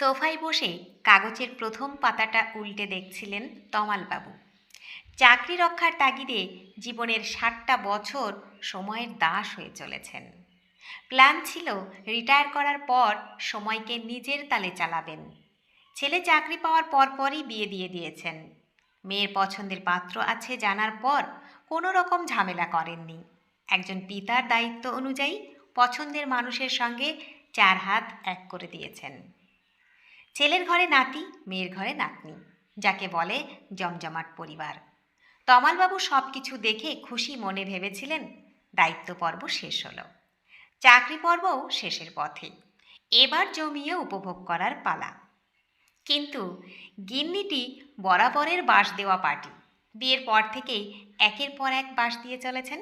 সোফায় বসে কাগজের প্রথম পাতাটা উল্টে দেখছিলেন তমালবাবু। চাকরি রক্ষার তাগিদে জীবনের ষাটটা বছর সময়ের দাস হয়ে চলেছেন। প্ল্যান ছিল রিটায়ার করার পর সময়কে নিজের তালে চালাবেন। ছেলে চাকরি পাওয়ার পরপরই বিয়ে দিয়ে দিয়েছেন। মেয়ের পছন্দের পাত্র আছে জানার পর কোনো রকম ঝামেলা করেননি। একজন পিতার দায়িত্ব অনুযায়ী পছন্দের মানুষের সঙ্গে চার হাত এক করে দিয়েছেন। ছেলের ঘরে নাতি, মেয়ের ঘরে নাতনি, যাকে বলে জমজমাট পরিবার। তমালবাবু সব কিছু দেখে খুশি মনে ভেবেছিলেন দায়িত্ব পর্ব শেষ হলো। চাকরি পর্বও শেষের পথে। এবার জমিয়ে উপভোগ করার পালা। কিন্তু গিন্নিটি বরাবরের বাস দেওয়া পার্টি। বিয়ের পর থেকেই একের পর এক বাস দিয়ে চলেছেন।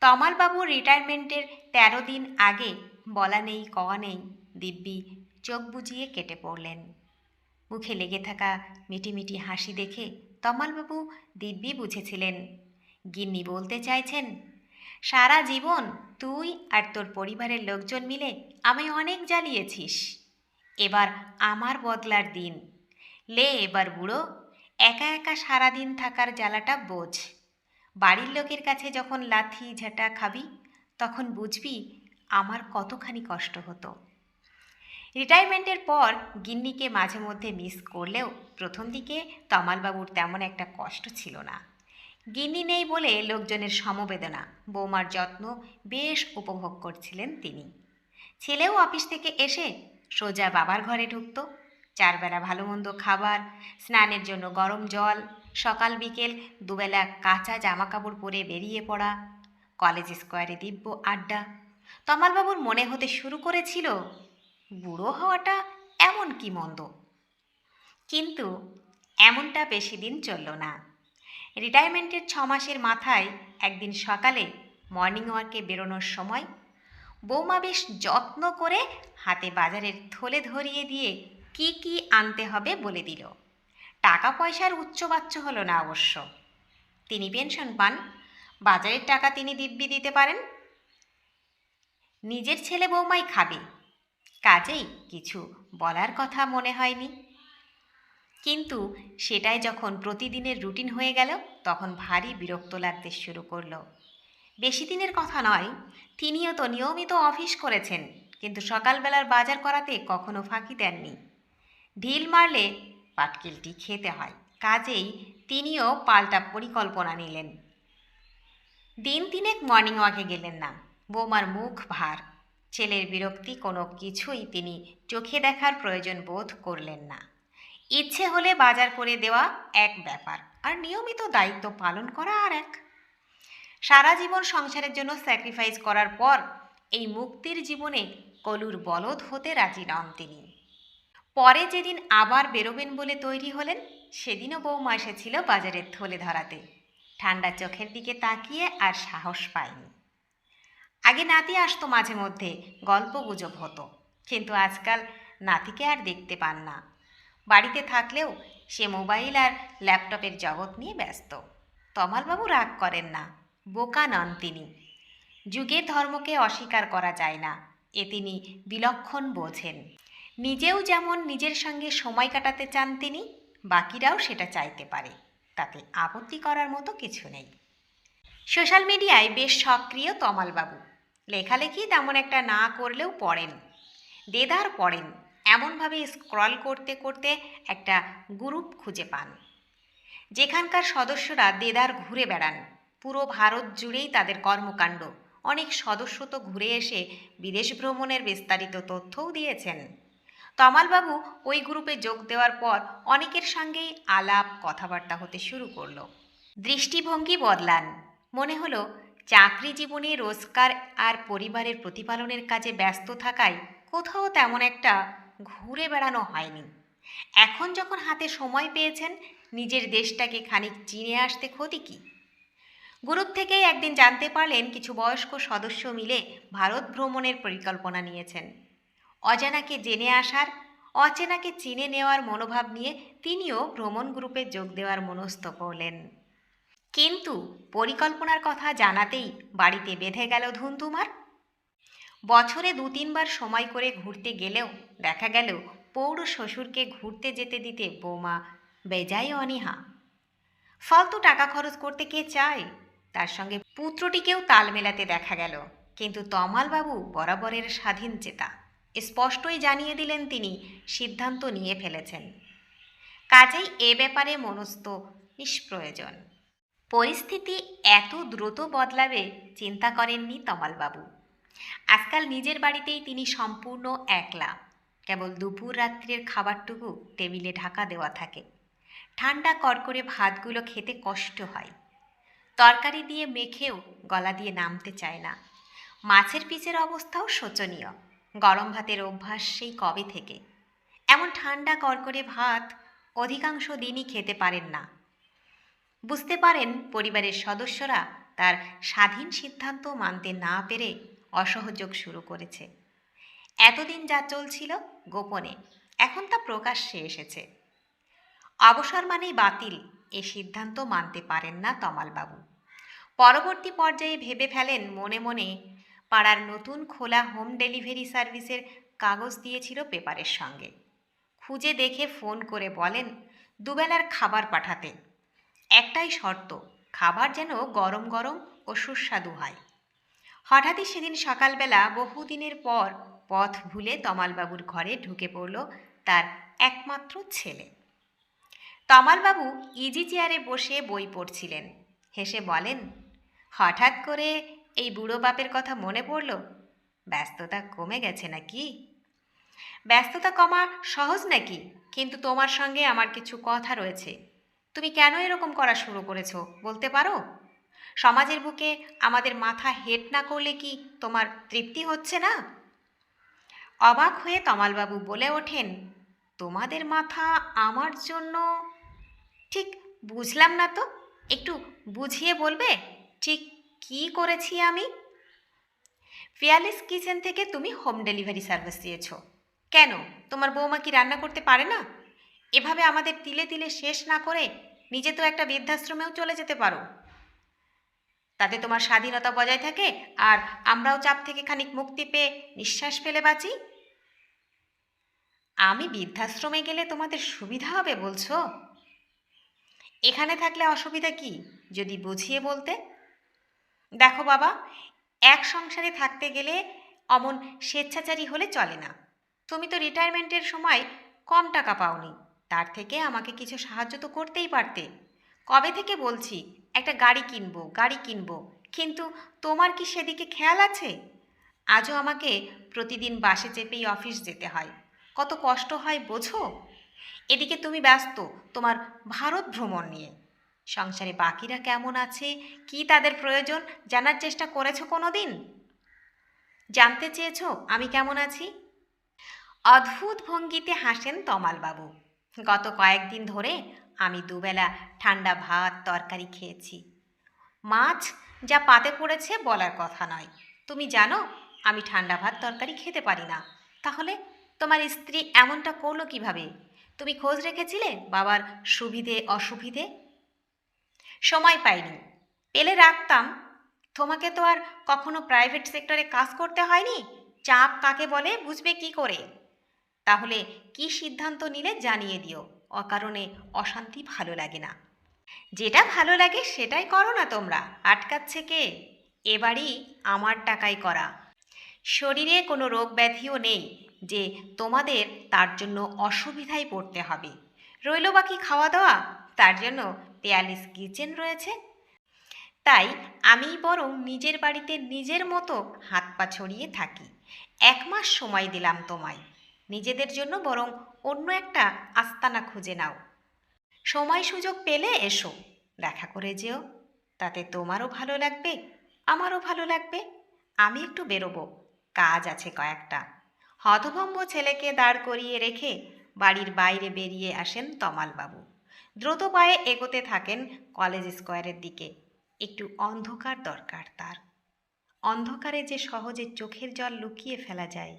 তমালবাবুর রিটায়ারমেন্টের তেরো দিন আগে বলা নেই, কওয়া নেই, দিব্যি চোখ বুজিয়ে কেটে পড়লেন। মুখে লেগে থাকা মিটিমিটি হাসি দেখে তমালবাবু দিব্যি বুঝেছিলেন। গিন্নি বলতে চাইছেন, সারা জীবন তুই আর তোর পরিবারের লোকজন মিলে আমি অনেক জ্বালিয়েছিস। এবার আমার বদলার দিন। লে এবার বুড়ো, একা একা সারা দিন থাকার জ্বালাটা বোঝ। বাড়ির লোকের কাছে যখন লাথি ঝাঁটা খাবি, তখন বুঝবি আমার কতখানি কষ্ট হতো। রিটায়ারমেন্টের পর গিন্নিকে মাঝে মধ্যে মিস করলেও প্রথম দিকে তমালবাবুর তেমন একটা কষ্ট ছিল না। গিন্নি নেই বলে লোকজনের সমবেদনা, বৌমার যত্ন বেশ উপভোগ করছিলেন তিনি। ছেলেও অফিস থেকে এসে সোজা বাবার ঘরে ঢুকত। চারবেলা ভালো মন্দ খাবার, স্নানের জন্য গরম জল, সকাল বিকেল দুবেলা কাঁচা জামাকাপড় পরে বেরিয়ে পড়া, কলেজ স্কোয়ারে দিব্য আড্ডা। তমালবাবুর মনে হতে শুরু করেছিল বুড়ো হওয়াটা এমন কি মন্দ? কিন্তু এমনটা বেশি দিন চলল না। রিটায়ারমেন্টের ছ মাসের মাথায় একদিন সকালে মর্নিং ওয়ার্কে বেরোনোর সময় বৌমা বেশ যত্ন করে হাতে বাজারের থলে ধরিয়ে দিয়ে কি কি আনতে হবে বলে দিল। টাকা পয়সার উচ্চবাচ্য হলো না অবশ্য। তিনি পেনশন পান, বাজারের টাকা তিনি দিব্যি দিতে পারেন। নিজের ছেলে বৌমাই খাবে। কাজেই কিছু বলার কথা মনে হয়নি। কিন্তু সেটাই যখন প্রতিদিনের রুটিন হয়ে গেল, তখন ভারী বিরক্ত লাগতে শুরু করল। বেশি দিনের কথা নয়, তিনিও তো নিয়মিত অফিস করেছেন, কিন্তু সকালবেলার বাজার করাতে কখনো ফাঁকি দেননি। ঢিল মারলে পাটকেলটি খেতে হয়, কাজেই তিনিও পাল্টা পরিকল্পনা নিলেন। দিন তিনেক মর্নিং ওয়াকে গেলেন না, বৌমার মুখ ভার। ছেলের বিরক্তি কোনো কিছুই তিনি চোখে দেখার প্রয়োজন বোধ করলেন না। ইচ্ছে হলে বাজার করে দেওয়া এক ব্যাপার, আর নিয়মিত দায়িত্ব পালন করা আর এক। সারা জীবন সংসারের জন্য স্যাক্রিফাইস করার পর এই মুক্তির জীবনে কলুর বলদ হতে রাজি নন তিনি। পরে যেদিন আবার বেরোবেন বলে তৈরি হলেন, সেদিনও বৌমা এসেছিল বাজারের থলে ধরাতে। ঠান্ডা চোখের দিকে তাকিয়ে আর সাহস পায়নি। আগে নাতি আসতো মাঝে মধ্যে, গল্প গুজব হতো। কিন্তু আজকাল নাতিকে আর দেখতে পান না। বাড়িতে থাকলেও সে মোবাইল আর ল্যাপটপের জগৎ নিয়ে ব্যস্ত। তমালবাবু রাগ করেন না, বোকা নন তিনি। যুগের ধর্মকে অস্বীকার করা যায় না, এ তিনি বিলক্ষণ বোঝেন। নিজেও যেমন নিজের সঙ্গে সময় কাটাতে চান তিনি, বাকিরাও সেটা চাইতে পারে, তাতে আপত্তি করার মতো কিছু নেই। সোশ্যাল মিডিয়ায় বেশ সক্রিয় তমালবাবু। লেখালেখি তেমন একটা না করলেও পড়েন। দেদার পড়েন। এমনভাবে স্ক্রল করতে করতে একটা গ্রুপ খুঁজে পান। যেখানকার সদস্যরা দেদার ঘুরে বেড়ান। পুরো ভারত জুড়েই তাদের কর্মকাণ্ড। অনেক সদস্য তো ঘুরে এসে বিদেশ ভ্রমণের বিস্তারিত তথ্যও দিয়েছেন। তমালবাবু ওই গ্রুপে যোগ দেওয়ার পর অনেকের সঙ্গেই আলাপ কথাবার্তা হতে শুরু করল। দৃষ্টিভঙ্গি বদলান। মনে হলো চাকরি জীবনে রোজগার আর পরিবারের প্রতিপালনের কাজে ব্যস্ত থাকায় কোথাও তেমন একটা ঘুরে বেড়ানো হয়নি। এখন যখন হাতে সময় পেয়েছেন, নিজের দেশটাকে খানিক চিনে আসতে ক্ষতি কী? গ্রুপ থেকেই একদিন জানতে পারলেন কিছু বয়স্ক সদস্য মিলে ভারত ভ্রমণের পরিকল্পনা নিয়েছেন। অজানাকে জেনে আসার, অচেনাকে চিনে নেওয়ার মনোভাব নিয়ে তিনিও ভ্রমণ গ্রুপে যোগ দেওয়ার মনস্থ করলেন। কিন্তু পরিকল্পনার কথা জানাতেই বাড়িতে বেঁধে গেল ধুমধুমার বছরে দু তিনবার সময় করে ঘুরতে গেলেও দেখা গেল পৌর শ্বশুরকে ঘুরতে যেতে দিতে বৌমা বেজায় অনীহা। ফালতু টাকা খরচ করতে কে চায়? তার সঙ্গে পুত্রটিকেও তাল মেলাতে দেখা গেল, কিন্তু তমালবাবু বরাবরের স্বাধীন চেতা। স্পষ্টই জানিয়ে দিলেন তিনি সিদ্ধান্ত নিয়ে ফেলেছেন। কাজেই এ ব্যাপারে মনস্থ নিষ্প্রয়োজন। পরিস্থিতি এত দ্রুত বদলাবে, চিন্তা করেননি তমালবাবু। আজকাল নিজের বাড়িতেই তিনি সম্পূর্ণ একলা। কেবল দুপুর রাত্রের খাবারটুকু টেবিলে ঢাকা দেওয়া থাকে। ঠান্ডা কড়কড়ে ভাতগুলো খেতে কষ্ট হয়। তরকারি দিয়ে মেখেও গলা দিয়ে নামতে চায় না। মাছের পিচের অবস্থাও শোচনীয়। গরম ভাতের অভ্যাস সেই কবে থেকে? এমন ঠান্ডা কড়কড়ে ভাত অধিকাংশ দিনই খেতে পারেন না। বুঝতে পারেন পরিবারের সদস্যরা তার স্বাধীন সিদ্ধান্ত মানতে না পেরে অসহযোগ শুরু করেছে। এতদিন যা চলছিল গোপনে, এখন তা প্রকাশ্যে এসেছে। অবসর মানেই বাতিল, এ সিদ্ধান্ত মানতে পারেন না তমালবাবু। পরবর্তী পর্যায়ে ভেবে ফেলেন মনে মনে পাড়ার নতুন খোলা হোম ডেলিভারি সার্ভিসের কাগজ দিয়েছিল পেপারের সঙ্গে। খুঁজে দেখে ফোন করে বলেন, দুবেলার খাবার পাঠাতে একটাই শর্ত, খাবার যেন গরম গরম ও সুস্বাদু হয়। হঠাৎই সেদিন সকালবেলা বহুদিনের পর পথ ভুলে তমালবাবুর ঘরে ঢুকে পড়ল তার একমাত্র ছেলে। তমালবাবু ইজি চেয়ারে বসে বই পড়ছিলেন। হেসে বলেন, হঠাৎ করে এই বুড়ো বাপের কথা মনে পড়ল? ব্যস্ততা কমে গেছে নাকি? ব্যস্ততা কমা সহজ নাকি? কিন্তু তোমার সঙ্গে আমার কিছু কথা রয়েছে। তুমি কেন এরকম করা শুরু করেছ, বলতে পারো? সমাজের বুকে আমাদের মাথা হেট না করলে কি তোমার তৃপ্তি হচ্ছে না? অবাক হয়ে তমালবাবু বলে ওঠেন, তোমাদের মাথা আমার জন্য? ঠিক বুঝলাম না তো, একটু বুঝিয়ে বলবে, ঠিক কি করেছি আমি? ফিয়ালিস কিচেন থেকে তুমি হোম ডেলিভারি সার্ভিস দিয়েছ। কেন? তোমার বৌমা কি রান্না করতে পারে না? এভাবে আমাদের তিলে তিলে শেষ না করে নিজে তো একটা বৃদ্ধাশ্রমেও চলে যেতে পারো। তাতে তোমার স্বাধীনতা বজায় থাকে আর আমরাও চাপ থেকে খানিক মুক্তি পেয়ে নিঃশ্বাস ফেলে বাঁচি। আমি বৃদ্ধাশ্রমে গেলে তোমাদের সুবিধা হবে বলছো? এখানে থাকলে অসুবিধা কি, যদি বুঝিয়ে বলতে? দেখো বাবা, এক সংসারে থাকতে গেলে অমন স্বেচ্ছাচারী হলে চলে না। তুমি তো রিটায়ারমেন্টের সময় কম টাকা পাওনি। তার থেকে আমাকে কিছু সাহায্য তো করতেই পারতে। কবে থেকে বলছি, একটা গাড়ি কিনবো গাড়ি কিনবো, কিন্তু তোমার কি সেদিকে খেয়াল আছে? আজও আমাকে প্রতিদিন বাসে চেপেই অফিস যেতে হয়। কত কষ্ট হয় বোঝো? এদিকে তুমি ব্যস্ত, তোমার ভারত ভ্রমণ নিয়ে। সংসারে বাকিরা কেমন আছে? কি তাদের প্রয়োজন? জানার চেষ্টা করেছ কোনো দিন জানতে চেয়েছ আমি কেমন আছি? অদ্ভুত ভঙ্গিতে হাসেন তমালবাবু। গত কয়েকদিন ধরে আমি দুবেলা ঠান্ডা ভাত তরকারি খেয়েছি। মাছ যা পাতে পড়েছে বলার কথা নয়। তুমি জানো, আমি ঠান্ডা ভাত তরকারি খেতে পারি না। তাহলে তোমার স্ত্রী এমনটা করল কীভাবে? তুমি খোঁজ রেখেছিলে বাবার সুবিধে, অসুবিধে? সময় পাইনি। পেলে রাখতাম। তোমাকে তো আর কখনো প্রাইভেট সেক্টরে কাজ করতে হয়নি? চাপ কাকে বলে? বুঝবে কি করে? তাহলে কি সিদ্ধান্ত নিলে জানিয়ে দিও। অকারণে অশান্তি ভালো লাগে না। যেটা ভালো লাগে সেটাই করো না তোমরা। আটকাচ্ছে কে? এবারই আমার টাকায় করা। শরীরে কোনো রোগ ব্যাধিও নেই যে তোমাদের তার জন্য অসুবিধায় পড়তে হবে। রইল বাকি খাওয়া দাওয়া তার জন্য পেয়ালিস কিচেন রয়েছে। তাই আমি বরং নিজের বাড়িতে নিজের মতো হাত পা ছড়িয়ে থাকি। এক মাস সময় দিলাম তোমায়। নিজেদের জন্য বরং অন্য একটা আস্তানা খুঁজে নাও। সময় সুযোগ পেলে এসো, দেখা করে যেও। তাতে তোমারও ভালো লাগবে, আমারও ভালো লাগবে। আমি একটু বেরোবো, কাজ আছে কয়েকটা। হতভম্ব ছেলেকে দাঁড় করিয়ে রেখে বাড়ির বাইরে বেরিয়ে আসেন তমালবাবু। দ্রুত পায়ে এগোতে থাকেন কলেজ স্কোয়ারের দিকে। একটু অন্ধকার দরকার তার। অন্ধকারে যে সহজে চোখের জল লুকিয়ে ফেলা যায়।